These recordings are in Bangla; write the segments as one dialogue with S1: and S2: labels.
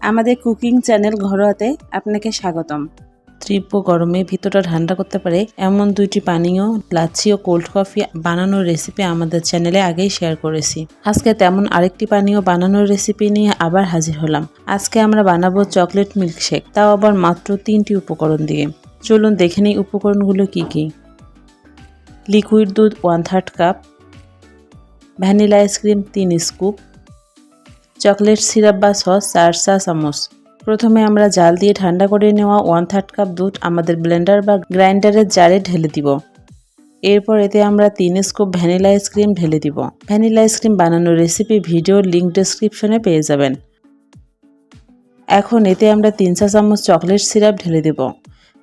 S1: আমাদের কুকিং চ্যানেল ঘরোয়াতে আপনাকে স্বাগতম।
S2: তীব্র গরমে ভিতরটা ঠান্ডা করতে পারে, এমন দুইটি পানীয়, লাচ্ছি ও কোল্ড কফি বানানোর রেসিপি আমাদের চ্যানেলে আগেই শেয়ার করেছি। আজকে তেমন আরেকটি পানীয় বানানোর রেসিপি নিয়ে আবার হাজির হলাম। আজকে আমরা বানাবো চকলেট মিল্কশেক তাও আবার মাত্র তিনটি উপকরণ দিয়ে। চলুন দেখে নিই উপকরণগুলো কি কি। লিকুইড দুধ one third cup vanilla ice cream তিন স্কুপ চকলেট সিরাপ বা সস চার চা চামচ। প্রথমে আমরা জাল দিয়ে ঠান্ডা করে নেওয়া ওয়ান থার্ড কাপ দুধ আমাদের ব্লেন্ডার বা গ্রাইন্ডারের জারে ঢেলে দিব। এরপর এতে আমরা তিন স্কুপ ভ্যানিলা আইসক্রিম ঢেলে দিব। ভ্যানিলা আইসক্রিম বানানোর রেসিপি ভিডিওর লিঙ্ক ডেসক্রিপশনে পেয়ে যাবেন। এখন এতে আমরা তিন চা চামচ চকলেট সিরাপ ঢেলে দেব।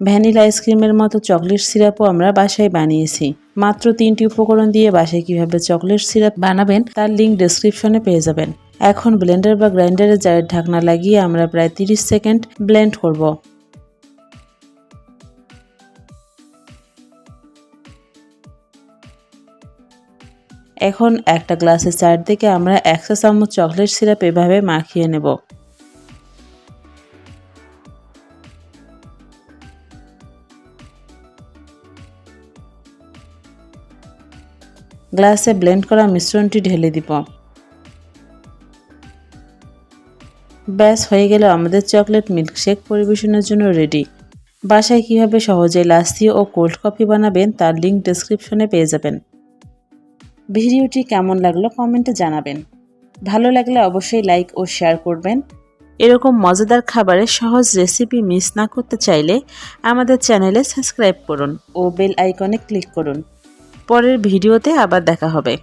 S2: ভ্যানিলা আইসক্রিমের মতো চকলেট সিরাপও আমরা বাসায় বানিয়েছি। মাত্র তিনটি উপকরণ দিয়ে বাসায় কীভাবে চকলেট সিরাপ বানাবেন তার লিঙ্ক ডেসক্রিপশনে পেয়ে যাবেন। এখন ব্লেন্ডার বা গ্রাইন্ডারের জারের ঢাকনা লাগিয়ে আমরা প্রায় 30 সেকেন্ড ব্লেন্ড করব। এখন একটা গ্লাসের চারদিকে আমরা একশো চামচ চকলেট সিরাপ এভাবে মাখিয়ে নেব। গ্লাসে ব্লেন্ড করা মিশ্রণটি ঢেলে দিব। ব্যাস, হয়ে গেল আমাদের চকলেট মিল্কশেক পরিবেশনের জন্য রেডি বাসায় কীভাবে সহজে লাস্সি ও কোল্ড কফি বানাবেন তার লিঙ্ক ডেসক্রিপশনে পেয়ে যাবেন। ভিডিওটি কেমন লাগল কমেন্টে জানাবেন। ভালো লাগলে অবশ্যই লাইক ও শেয়ার করবেন। এরকম মজাদার খাবারের সহজ রেসিপি মিস না করতে চাইলে আমাদের চ্যানেলে সাবস্ক্রাইব করুন ও বেল আইকনে ক্লিক করুন। পরের ভিডিওতে আবার দেখা হবে।